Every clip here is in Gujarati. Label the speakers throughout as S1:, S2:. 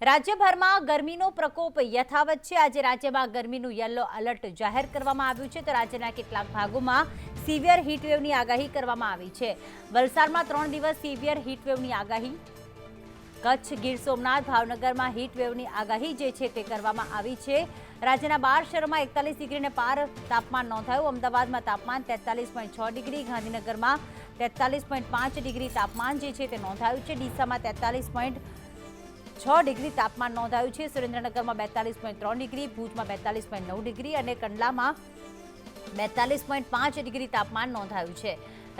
S1: રાજ્યભરમાં ગરમીનો પ્રકોપ યથાવત છે. આજે રાજ્યમાં ગરમીનું યલો એલર્ટ જાહેર કરવામાં આવ્યું છે. તો રાજ્યના કેટલાક ભાગોમાં સિવિયર હીટવેવની આગાહી કરવામાં આવી છે. વલસાડમાં ત્રણ દિવસ સિવિયર હીટવેવની આગાહી. કચ્છ ગીર સોમનાથ ભાવનગરમાં હીટવેવની આગાહી જે છે તે કરવામાં આવી છે. રાજ્યના બાર શહેરોમાં એકતાલીસ ડિગ્રીને પાર તાપમાન નોંધાયું. અમદાવાદમાં તાપમાન તેતાલીસ પોઈન્ટ છ ડિગ્રી, ગાંધીનગરમાં તેતાલીસ પોઈન્ટ પાંચ ડિગ્રી તાપમાન જે છે તે નોંધાયું છે. ડીસામાં તેતાલીસ પોઈન્ટ છ ડિગ્રી તાપમાન નોંધાયું છે. સુરેન્દ્રનગરમાં બેતાલીસ પોઈન્ટ ત્રણ ડિગ્રી, ભુજમાં બેતાલીસ પોઈન્ટ નવ ડિગ્રી અને કંડલામાં બેતાલીસ પોઈન્ટ પાંચ ડિગ્રી તાપમાન નોંધાયું છે.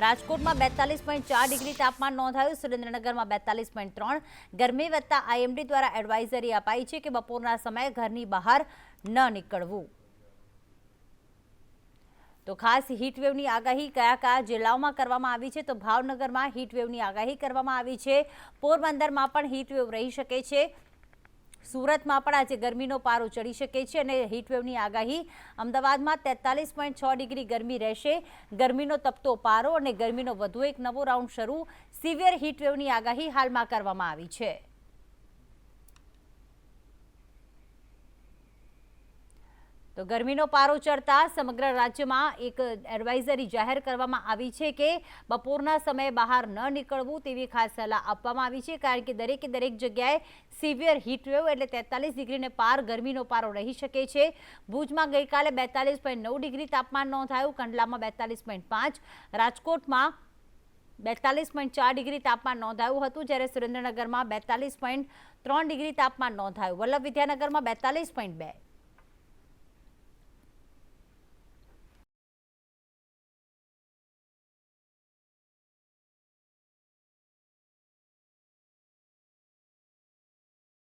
S1: રાજકોટમાં બેતાલીસ પોઈન્ટ ચાર ડિગ્રી તાપમાન નોંધાયું, સુરેન્દ્રનગરમાં બેતાલીસ પોઈન્ટ ત્રણ. ગરમી વધતા આઈએમડી દ્વારા એડવાઇઝરી અપાઈ છે કે બપોરના સમયે ઘરની બહાર ન નીકળવું. તો ખાસ હીટવેવની આગાહી કયા કયા જિલ્લાઓમાં કરવામાં આવી છે? તો ભાવનગરમાં હીટવેવની આગાહી કરવામાં આવી છે. પોરબંદરમાં પણ હીટવેવ રહી શકે છે. સુરતમાં પણ આજે ગરમીનો પારો ચડી શકે છે અને હીટવેવની આગાહી અમદાવાદમાં તેતાલીસ પોઈન્ટ છ ડિગ્રી ગરમી રહેશે. ગરમીનો તપતો પારો અને ગરમીનો વધુ એક નવો રાઉન્ડ શરૂ સિવિયર હીટવેવની આગાહી હાલમાં કરવામાં આવી છે. તો ગરમીનો પારો ચડતા સમગ્ર રાજ્યમાં એક એડવાઇઝરી જાહેર કરવામાં આવી છે કે બપોરના સમયે બહાર ન નીકળવું તેવી ખાસ સલાહ આપવામાં આવી છે, કારણ કે દરેકે દરેક જગ્યાએ સિવિયર હીટવેવ એટલે તેતાલીસ ડિગ્રીને પાર ગરમીનો પારો રહી શકે છે. ભુજમાં ગઈકાલે બેતાલીસ પોઈન્ટ નવ ડિગ્રી તાપમાન નોંધાયું, કંડલામાં બેતાલીસ પોઈન્ટ પાંચ, રાજકોટમાં બેતાલીસ પોઈન્ટ ચાર ડિગ્રી તાપમાન નોંધાયું હતું, જ્યારે સુરેન્દ્રનગરમાં બેતાલીસ પોઈન્ટ ત્રણ ડિગ્રી તાપમાન નોંધાયું. વલ્લભ વિદ્યાનગરમાં બેતાલીસ પોઈન્ટ બે.